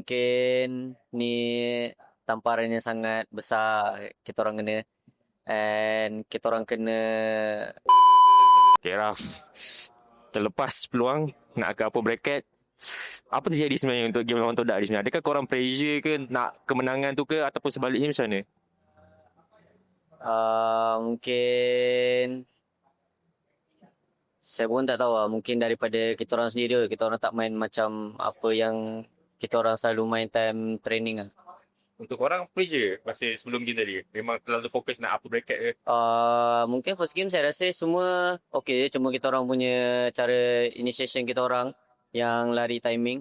mungkin ni tamparan yang sangat besar kita orang kena and kita orang kena Okay, Raf. Terlepas peluang nak ke apa bracket, apa terjadi sebenarnya untuk game lawan Todak ni sebenarnya? Adakah korang pressure ke nak kemenangan tu ke ataupun sebaliknya macam mana? uh, mungkin saya pun tak tahu lah. Mungkin daripada kita orang sendiri kita orang tak main macam apa yang kita orang selalu main time training lah. Untuk korang pressure masa sebelum game tadi? Memang terlalu fokus nak apa bracket ke? Uh, mungkin first game saya rasa semua okay je. Cuma kita orang punya cara initiation kita orang yang lari timing.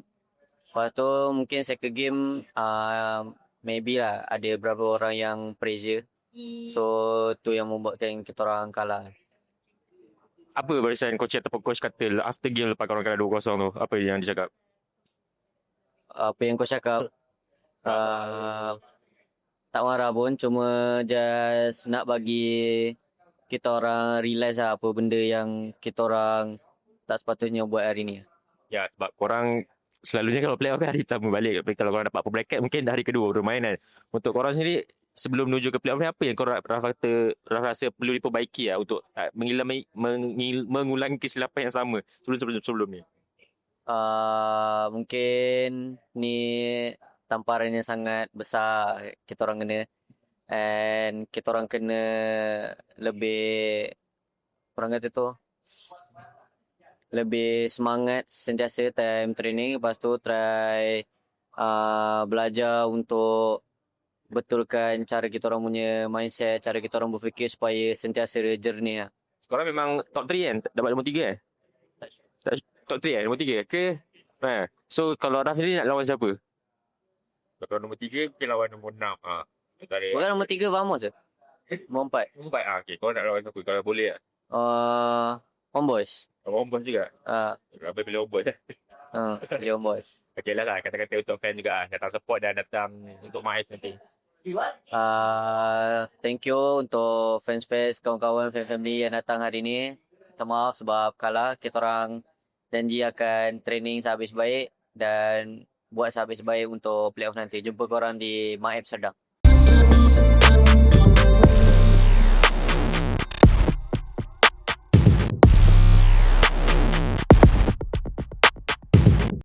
Lepas tu mungkin second game uh, maybe lah ada beberapa orang yang pressure. So tu yang membuatkan kita orang kalah. Apa barisan coach ataupun coach kata after game lepas korang kalah 2-0 tu? Apa yang dia cakap? Apa yang kau cakap uh, tak marah pun cuma just nak bagi kita orang realize lah apa benda yang kita orang tak sepatutnya buat hari ni. Ya sebab korang selalunya kalau playoff kan hari pertama balik. Tapi kalau korang dapat apa bracket mungkin dah hari kedua baru main kan. Untuk korang sendiri sebelum menuju ke playoff ni apa yang korang Raf kata Raf rasa perlu diperbaiki lah untuk uh, mengilangi, mengil, mengulangi kesilapan yang sama sebelum-sebelum sebelum ni. Uh, mungkin ni tamparan yang sangat besar kita orang kena and kita orang kena lebih orang kata tu lebih semangat sentiasa time training lepas tu try uh, belajar untuk betulkan cara kita orang punya mindset cara kita orang berfikir supaya sentiasa jernih lah. Korang memang top 3 kan? Dapat nombor 3 eh? Top 3 eh? Nombor 3 ke? Ha. So kalau Raf sendiri nak lawan siapa? Kalau nombor tiga mungkin lawan nombor enam. Ha. Antara Bukan nombor tiga Vamos je? Nombor empat? nombor empat. Ha. Okay. Kau nak lawan siapa? Kalau boleh lah. Uh. Lawan Ombos juga. Uh, Ramai pilih Ombos lah. uh, dia Homeboys. Okay lah lah. Kata-kata untuk fan juga lah. Datang support dan datang untuk Mais nanti. Uh, thank you untuk fans-fans, kawan-kawan, fan family yang datang hari ni. Minta maaf sebab kalah. Kita orang janji akan training sehabis baik dan buat sehabis baik untuk playoff nanti. Jumpa korang di Maeb Serdang.